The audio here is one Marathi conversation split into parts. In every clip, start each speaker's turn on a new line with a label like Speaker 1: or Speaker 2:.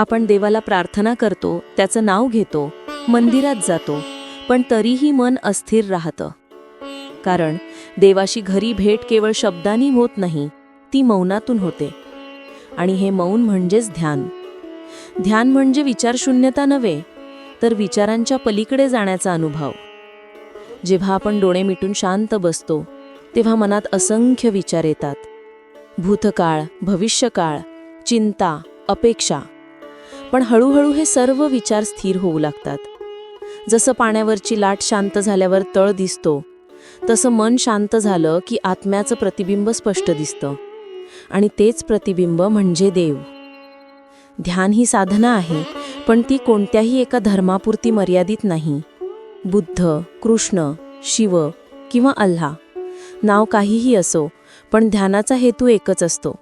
Speaker 1: आपण देवाला प्रार्थना करतो त्याचं नाव घेतो मंदिरात जातो पण तरीही मन अस्थिर राहतं. कारण देवाशी घरी भेट केवळ शब्दांनी होत नाही ती मौनातून होते. आणि हे मौन म्हणजेच ध्यान. ध्यान म्हणजे विचारशून्यता नव्हे तर विचारांच्या पलीकडे जाण्याचा अनुभव. जेव्हा आपण डोळे मिटून शांत बसतो तेव्हा मनात असंख्य विचार येतात. भूतकाळ भविष्यकाळ चिंता अपेक्षा पण हळूहळू हे सर्व विचार स्थिर होऊ लागतात. जसं पाण्यावरची लाट शांत झाल्यावर तळ दिसतो तसं मन शांत झालं की आत्म्याचं प्रतिबिंब स्पष्ट दिसतं. आणि तेच प्रतिबिंब म्हणजे देव. ध्यान ही साधना आहे पण ती कोणत्याही एका धर्मापुरती मर्यादित नाही. बुद्ध कृष्ण शिव किंवा अल्हा नाव काहीही असो पण ध्यानाचा हेतू एकच असतो.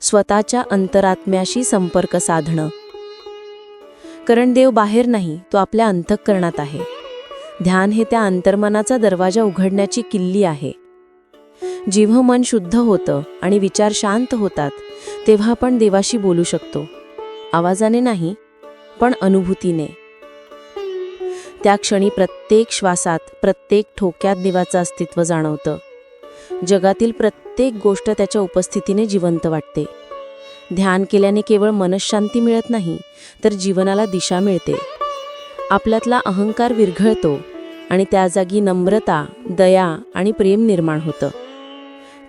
Speaker 1: स्वतःच्या अंतरात्म्याशी संपर्क साधणं. कारण देव बाहेर नाही तो आपल्या अंतःकरणात आहे. ध्यान हे त्या अंतर्मनाचा दरवाजा उघडण्याची किल्ली आहे. जेव्हा मन शुद्ध होतं आणि विचार शांत होतात तेव्हा आपण देवाशी बोलू शकतो. आवाजाने नाही पण अनुभूतीने. त्या क्षणी प्रत्येक श्वासात प्रत्येक ठोक्यात देवाचं अस्तित्व जाणवतं. जगातील प्रत्येक गोष्ट त्याच्या उपस्थितीने जिवंत वाटते. ध्यान केल्याने केवळ मनशांती मिळत नाही तर जीवनाला दिशा मिळते. आपल्यातला अहंकार विरघळतो आणि त्या जागी नम्रता दया आणि प्रेम निर्माण होतं.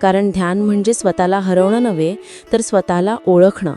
Speaker 1: कारण ध्यान म्हणजे स्वतःला हरवणं नव्हे तर स्वतःला ओळखणं.